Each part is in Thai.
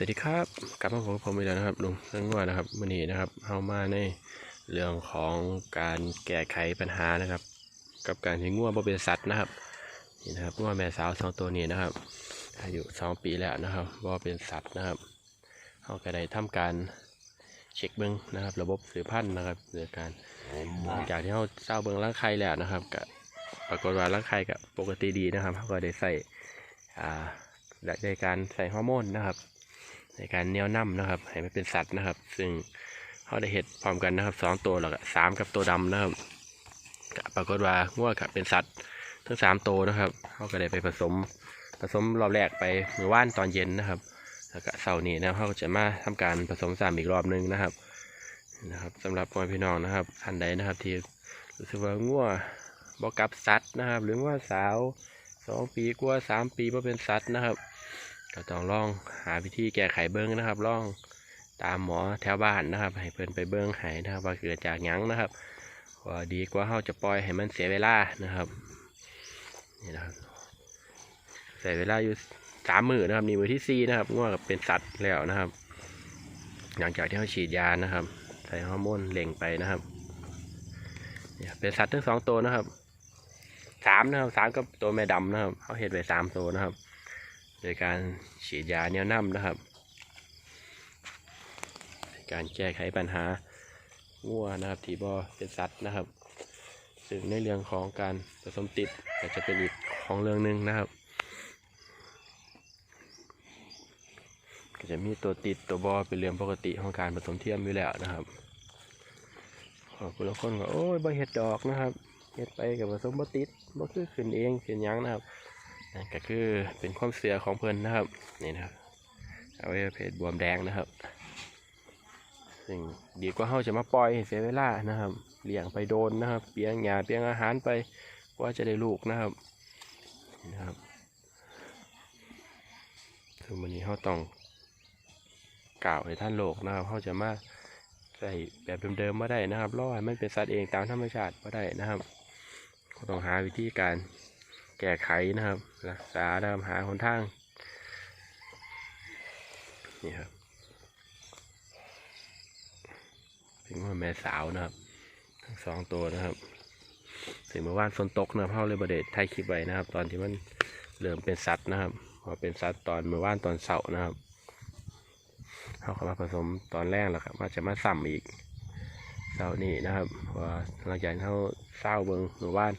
สวัสดีครับ กลับมาพบกับผมอีกแล้วนะครับลุงเรื่งว่านะครับวันนี้นะครับเข้ามาในเรื่องของการแก้ไขปัญหานะครับ กับการที่ง่วบ่เป็นสัตว์นะครับนี่นะครับง่วแม่สาวสองตัวนี้นะครับ อายุสองปีแล้วนะครับบ่เป็นสัตว์นะครับเขาก็ได้ทำการเช็คเบิ้งนะครับ ระบบสืบพันธุ์นะครับโดยการหลังจากที่เขาเศร้าเบิ้งร่างไข่แล้วนะครับก็ปรากฏว่าร่างไข่ก็ปกติดีนะครับเขาก็ได้ใส่อ่าได้การใส่ฮอร์โมนนะครับ ในการเนี่ยวนํนะครับ ให้มันเป็นสัตว์นะครับ ซึ่งเขาได้เห็ดพร้อมกันนะครับสองตัวแล้วก็สามกับตัวดำนะครับก็ปรากฏว่าง่วกับเป็นสัตว์ทั้งสามตัวนะครับเขาก็ได้ไปผสมผสมรอบแรกไปเมื่อวานตอนเย็นนะครับแล้วก็เสาร์นี้นะครับเขาจะมาทำการผสมซ้ำอีกรอบหนึงนะครับนะครับสำหรับพ่อพี่น้องนะครับท่านใดนะครับ ที่รู้สึกว่าง่วบอกกับสัตว์นะครับ หรือว่าสาวสองปีกว่าสามปีว่าเป็นสัตว์นะครับ ก็ต้องลองหาวิธีแก้ไขเบิ้งนะครับลองตามหมอแถวบ้านนะครับ ให้เพิ่นไปเบิ้งให้นะครับ ว่าเกิดจากยังนะครับว่าดีกว่าเราจะปล่อยให้มันเสียเวลานะครับนี่นะครับใส่เวลาอยู่สามมือนะครับนี่มือที่สี่นะครับง่วงกับเป็นสัตว์แล้วนะครับ หลังจากที่เขาฉีดยานะครับ ใส่ฮอร์โมนเล่งไปนะครับเป็นสัตว์ทั้งสองตัวนะครับสามนะครับสามกับตัวแม่ดำนะครับเขาเห็ดไว้สามตัวนะครับ โดยการฉีดยาแนวน่ำนะครับ การแก้ไขปัญหางัวนะครับที่บ่เป็นสัตว์นะครับ ซึ่งในเรื่องของการผสมติดก็จะเป็นอีกของเรื่องหนึ่งนะครับ ก็จะมีตัวติดตัวบอเป็นเรื่องปกติของการผสมเทียมอยู่แล้วนะครับคุณละคนก็โอ้ยบ่เห็ดดอกนะครับเห็ดไปกับผสมบ่ติดบ่คือขึ้นเองขึ้นยังนะครับ นั่นก็คือเป็นความเสียของเพิ่นนะครับนี่นะครับเอาไว้เพจบวมแดงนะครับ ซึ่งดีกว่าเขาจะมาปล่อยเสียเวลานะครับเลี้ยงไปโดนนะครับเปียงหญ้าเปียงอาหารไปกว่าจะได้ลูกนะครับนี่นะครับคือวันนี้เขาต้องกล่าวให้ท่านโลกนะครับเขาจะมาใส่แบบเดิมๆมาได้นะครับรอให้มันเป็นสัตว์เองตามธรรมชาติมาได้นะครับก็ต้องหาวิธีการ แก้ไขนะครับ รักษาตามหาหนทาง นี่ครับถึงว่าแม่สาวนะครับ ทั้งสองตัวนะครับ ถึงเมื่อวานฝนตกนะครับเขาเลยบไดเดชไทยคลิปไว้นะครับ ตอนที่มันเริ่มเป็นสัตว์นะครับพอเป็นสัตว์ตอนเมื่อวานตอนเสาร์นะครับเขาเข้ามาผสมตอนแรกแล้วครับมาจะมาซ้ำอีกเสาร์นี้นะครับว่าหลังจากที่เขาเศร้าเบิงเมื่อวาน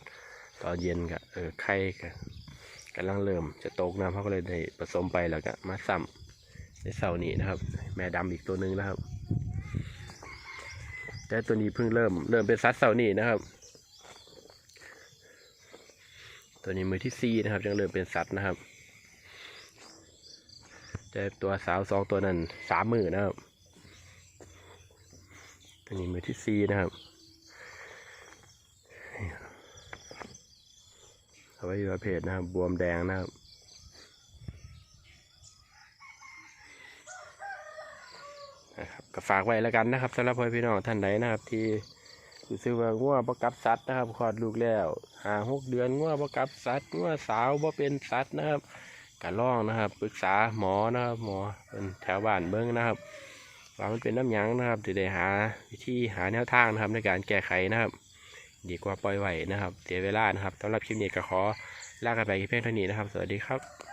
ตอนเย็นก็เออไข่ก็กำลังเริ่มจะตกน้ำเขาก็เลยได้ผสมไปแล้วก็มาซ้ำในเสาร์นี้นะครับ แม่ดำอีกตัวหนึ่งนะครับ แต่ตัวนี้เพิ่งเริ่มเริ่มเป็นซัดเสาร์นี้นะครับ ตัวนี้มือที่สี่นะครับยังเริ่มเป็นสัตว์นะครับแต่ตัวสาวสองตัวนั้นสามมือนะครับตัวนี้มือที่สี่นะครับ เอาไว้ประเภทนะครับ บวมแดงนะครับนะครับก็ฝากไว้แล้วกันนะครับสำหรับพ่อพี่น้องท่านใดนะครับ ที่รู้สึกว่าง่วประกับสัตว์นะครับคลอดลูกแล้วหาหกเดือนง่วประกับสัตว์ง่วสาวบ่เป็นสัตว์นะครับการล่องนะครับปรึกษาหมอนะครับ หมอเป็นแถวบ้านเบิ้งนะครับว่ามันเป็นน้ำยังนะครับจะได้หาวิธีหาแนวทางนะครับในการแก้ไขนะครับ ดีกว่าปล่อยไว้นะครับ เสียเวลานะครับสำหรับคลิปนี้ก็ขอลากันไปเพียงเท่านี้นะครับ สวัสดีครับ